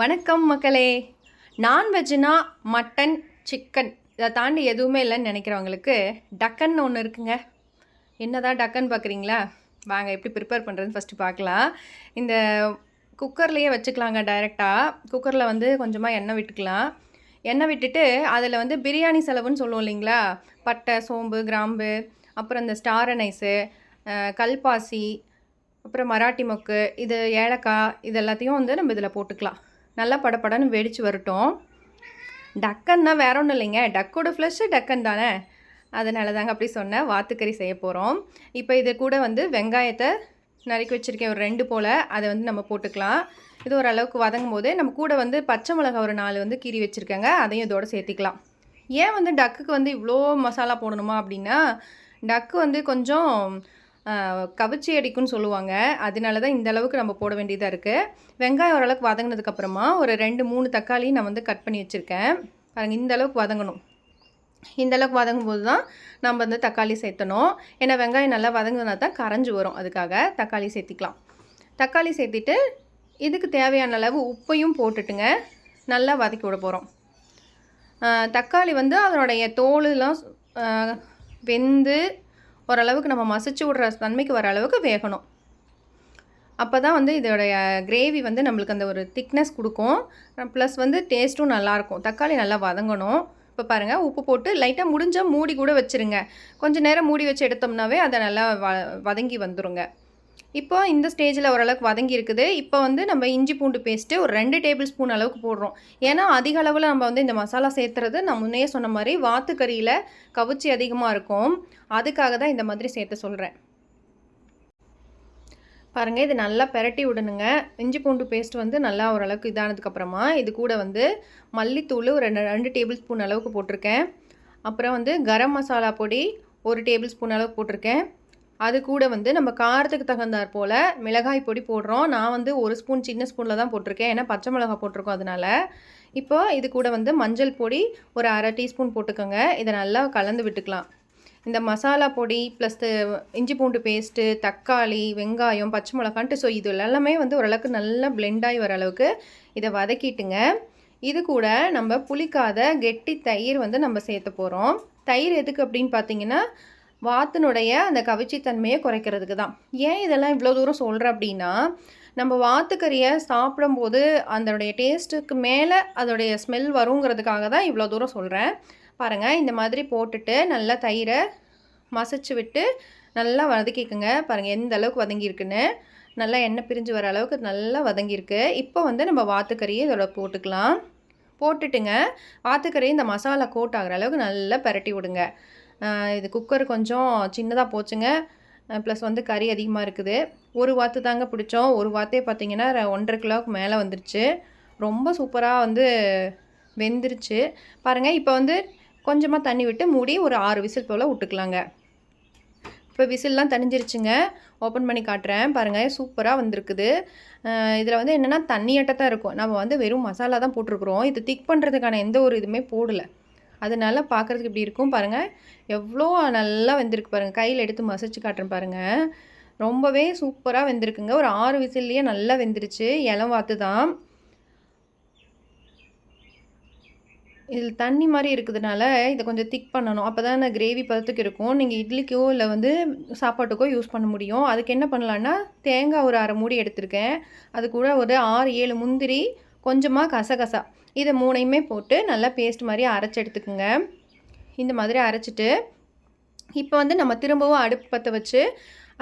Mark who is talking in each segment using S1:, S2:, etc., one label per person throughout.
S1: வணக்கம் மக்களே. நான்வெஜ்னா மட்டன் சிக்கன். இதை தாண்டி எதுவுமே இல்லைன்னு நினைக்கிறவங்களுக்கு டக்கன் ஒன்று இருக்குங்க. என்னதான் டக்கன் பார்க்குறீங்களா வாங்க எப்படி ப்ரிப்பேர் பண்ணுறதுன்னு ஃபஸ்ட்டு பார்க்கலாம். இந்த குக்கர்லேயே வச்சுக்கலாங்க டைரெக்டாக குக்கரில் வந்து கொஞ்சமாக எண்ணெய் விட்டுக்கலாம். எண்ணெய் விட்டுட்டு அதில் வந்து பிரியாணி செலவுன்னு சொல்லுவோம் இல்லைங்களா? பட்டை சோம்பு கிராம்பு அப்புறம் இந்த ஸ்டார் அனைஸு கல்பாசி அப்புறம் மராட்டி மொக்கு இது ஏலக்காய் இது எல்லாத்தையும் வந்து நம்ம இதில் போட்டுக்கலாம். நல்லா படப்படன்னு வெடித்து வரட்டும். டக்கன் தான் வேற ஒன்றும் இல்லைங்க. டக்கோட ஃப்ளஷ்ஷு டக்கன் தானே. அதனால தாங்க அப்படி சொன்னேன் வாத்துக்கறி செய்ய போகிறோம் இப்போ இது கூட வந்து வெங்காயத்தை நறுக்கி வச்சுருக்கேன். ஒரு ரெண்டு போல். அதை வந்து நம்ம போட்டுக்கலாம். இது ஓரளவுக்கு வதங்கும் போது நம்ம கூட வந்து பச்சை மிளகா ஒரு நாலு வந்து கீறி வச்சுருக்கேங்க. அதையும் இதோட சேர்த்திக்கலாம். ஏன் வந்து டக்குக்கு வந்து இவ்வளோ மசாலா போடணுமா அப்படின்னா டக்கு வந்து கொஞ்சம் கவிச்சி அடிக்கும்னு சொல்லுவாங்க. அதனால தான் இந்த அளவுக்கு நம்ம போட வேண்டியதாக இருக்குது வெங்காயம் ஓரளவுக்கு வதங்கினதுக்கப்புறமா ஒரு ரெண்டு மூணு தக்காளி நான் வந்து கட் பண்ணி வச்சுருக்கேன். பாருங்கள் இந்த அளவுக்கு வதங்கணும். இந்த அளவுக்கு வதங்கும் போது தான் நம்ம வந்து தக்காளி சேர்த்தணும். ஏன்னா வெங்காயம் நல்லா வதங்கினா தான் கரைஞ்சி வரும். அதுக்காக தக்காளி சேர்த்திக்கலாம். தக்காளி சேர்த்திட்டு இதுக்கு தேவையான அளவு உப்பையும் போட்டுட்டுங்க நல்லா வதக்கி விட போகிறோம் தக்காளி வந்து அதனுடைய தோலுலாம் வெந்து ஓரளவுக்கு நம்ம மசிச்சு விடுற தன்மைக்கு வர அளவுக்கு வேகணும். அப்போ தான் வந்து இதோடைய கிரேவி வந்து நம்மளுக்கு அந்த ஒரு திக்னஸ் கொடுக்கும். ப்ளஸ் வந்து டேஸ்ட்டும் நல்லாயிருக்கும். தக்காளி நல்லா வதங்கணும். இப்போ பாருங்கள் உப்பு போட்டு லைட்டாக முடிஞ்சால் மூடி கூட வச்சுருங்க. கொஞ்சம் நேரம் மூடி வச்சு எடுத்தோம்னாவே அதை நல்லா வ வதங்கி வந்துடுங்க இப்போ இந்த ஸ்டேஜில் ஓரளவுக்கு வதங்கி இருக்குது. இப்போ வந்து நம்ம இஞ்சி பூண்டு பேஸ்ட்டு ஒரு ரெண்டு டேபிள் ஸ்பூன் அளவுக்கு போடுறோம். ஏன்னா அதிக அளவில் நம்ம வந்து இந்த மசாலா சேர்த்துறது நான் முன்னே சொன்ன மாதிரி வாத்துக்கறியில் கவுச்சி அதிகமாக இருக்கும். அதுக்காக தான் இந்த மாதிரி சேர்த்து சொல்கிறேன் பாருங்கள் இது நல்லா பெரட்டி விடணுங்க. இஞ்சி பூண்டு பேஸ்ட் வந்து நல்லா ஓரளவுக்கு இதானதுக்கப்புறமா இது கூட வந்து மல்லித்தூள் ஒரு ரெண்டு ரெண்டு டேபிள் ஸ்பூன் அளவுக்கு போட்டிருக்கேன். அப்புறம் வந்து கரம் மசாலா பொடி ஒரு டேபிள் ஸ்பூன் அளவுக்கு போட்டிருக்கேன். அது கூட வந்து நம்ம காரத்துக்கு தகுந்தாற் போல் மிளகாய் பொடி போடுறோம். நான் வந்து ஒரு ஸ்பூன் சின்ன ஸ்பூனில் தான் போட்டிருக்கேன். ஏன்னா பச்சை மிளகாய் போட்டிருக்கோம் அதனால். இப்போ இது கூட வந்து மஞ்சள் பொடி ஒரு அரை டீஸ்பூன் போட்டுக்கோங்க. இதை நல்லா கலந்து விட்டுக்கலாம். இந்த மசாலா பொடி ப்ளஸ் இஞ்சி பூண்டு பேஸ்ட்டு தக்காளி வெங்காயம் பச்சை மிளகான்ட்டு ஸோ இது எல்லாமே வந்து ஓரளவுக்கு நல்லா பிளெண்டாகி வர அளவுக்கு இதை வதக்கிட்டுங்க. இது கூட நம்ம புளிக்காத கெட்டி தயிர் வந்து நம்ம சேர்த்த போகிறோம் தயிர் எதுக்கு அப்படின்னு பார்த்தீங்கன்னா வாத்தினுடைய அந்த கவிச்சித்தன்மையை குறைக்கிறதுக்கு தான். ஏன் இதெல்லாம் இவ்வளோ தூரம் சொல்கிறேன் அப்படின்னா நம்ம வாத்துக்கறியை சாப்பிடும்போது அதனுடைய டேஸ்ட்டுக்கு மேலே அதோடைய ஸ்மெல் வருங்கிறதுக்காக தான் இவ்வளோ தூரம் சொல்கிறேன் பாருங்கள் இந்த மாதிரி போட்டுட்டு நல்லா தயிரை மசிச்சு விட்டு நல்லா வதக்கிக்குங்க. பாருங்கள் எந்த அளவுக்கு வதங்கியிருக்குன்னு. நல்லா எண்ணெய் பிரிஞ்சு வர அளவுக்கு நல்லா வதங்கியிருக்கு. இப்போ வந்து நம்ம வாத்துக்கறியை இதோட போட்டுக்கலாம். போட்டுட்டுங்க வாத்துக்கறி இந்த மசாலா கோட் ஆகிற அளவுக்கு நல்லா பரட்டி விடுங்க. இது குக்கர் கொஞ்சம் சின்னதாக போச்சுங்க. ப்ளஸ் வந்து கறி அதிகமாக இருக்குது. ஒரு வாத்து தாங்க பிடிச்சோம். ஒரு வாத்தே பார்த்திங்கன்னா ஒன்றரை கிலோவுக்கு மேலே வந்துருச்சு. ரொம்ப சூப்பராக வந்து வெந்துருச்சு. பாருங்கள் இப்போ வந்து கொஞ்சமாக தண்ணி விட்டு மூடி ஒரு ஆறு விசில் போல் விட்டுக்கலாங்க. இப்போ விசில்லாம் தனிஞ்சிருச்சுங்க ஓப்பன் பண்ணி காட்டுறேன். பாருங்கள் சூப்பராக வந்திருக்குது. இதில் வந்து என்னென்னா தண்ணியட்டத்தான் இருக்கும். நம்ம வந்து வெறும் மசாலா தான் போட்டிருக்குறோம். இது திக் பண்ணுறதுக்கான எந்த ஒரு இதுவுமே போடலை. அதனால பார்க்குறதுக்கு இப்படி இருக்கும் பாருங்கள் எவ்வளோ நல்லா வெந்திருக்கு பாருங்கள் கையில் எடுத்து மசிச்சு காட்டுறேன் பாருங்கள் ரொம்பவே சூப்பராக வெந்திருக்குங்க. ஒரு ஆறு விசில்லையே நல்லா வெந்துருச்சு. இளம் வாத்து தான். இதில் தண்ணி மாதிரி இருக்கிறதுனால இதை கொஞ்சம் திக் பண்ணணும். அப்போ தான் கிரேவி பதத்துக்கு இருக்கும். நீங்கள் இட்லிக்கோ இல்லை வந்து சாப்பாட்டுக்கோ யூஸ் பண்ண முடியும். அதுக்கு என்ன பண்ணலான்னா தேங்காய் ஒரு அரை மூடி எடுத்திருக்கேன். அது கூட ஒரு ஆறு ஏழு முந்திரி கொஞ்சமாக கசகசா. இதை மூணையுமே போட்டு நல்லா பேஸ்ட் மாதிரி அரைச்சி எடுத்துக்கோங்க. இந்த மாதிரி அரைச்சிட்டு இப்போ வந்து நம்ம திரும்பவும் அடுப்பு பற்ற வச்சு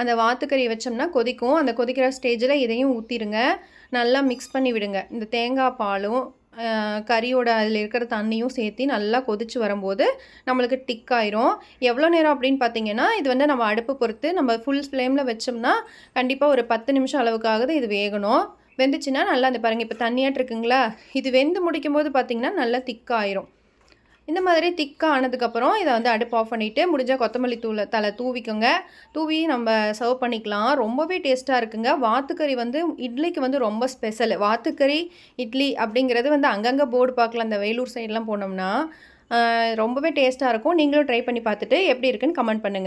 S1: அந்த வாத்துக்கறி வச்சோம்னா கொதிக்கும். அந்த கொதிக்கிற ஸ்டேஜில் இதையும் ஊற்றிடுங்க நல்லா மிக்ஸ் பண்ணி விடுங்க. இந்த தேங்காய் பாலும் கறியோட அதில் இருக்கிற தண்ணியும் சேர்த்து நல்லா கொதிச்சு வரும்போது நம்மளுக்கு டிக் ஆயிரும். எவ்வளோ நேரம் அப்படின்னு பார்த்தீங்கன்னா இது வந்து நம்ம அடுப்பு பொறுத்து நம்ம ஃபுல் ஃப்ளேமில் வச்சோம்னா கண்டிப்பாக ஒரு பத்து நிமிஷம் அளவுக்காக இது வேகணும். வெந்துச்சுன்னா நல்லா அந்த பாருங்கள் இப்போ தண்ணியாட்டு இருக்குங்களா? இது வெந்து முடிக்கும் போது பார்த்திங்கன்னா நல்லா திக்காயிரும். இந்த மாதிரி திக்காக ஆனதுக்கப்புறம் இதை வந்து அடுப்பு ஆஃப் பண்ணிவிட்டு முடிஞ்சால் கொத்தமல்லி தூளை தலை தூவிக்கோங்க. தூவி நம்ம சர்வ் பண்ணிக்கலாம். ரொம்பவே டேஸ்ட்டாக இருக்குங்க. வாத்துக்கறி வந்து இட்லிக்கு வந்து ரொம்ப ஸ்பெஷல் வாத்துக்கறி இட்லி அப்படிங்கிறது வந்து அங்கங்கே போர்டு பார்க்கலாம் அந்த வேலூர் சைட்லாம் போனோம்னா ரொம்பவே டேஸ்ட்டாக இருக்கும். நீங்களும் ட்ரை பண்ணி பார்த்துட்டு எப்படி இருக்குன்னு கமெண்ட் பண்ணுங்கள்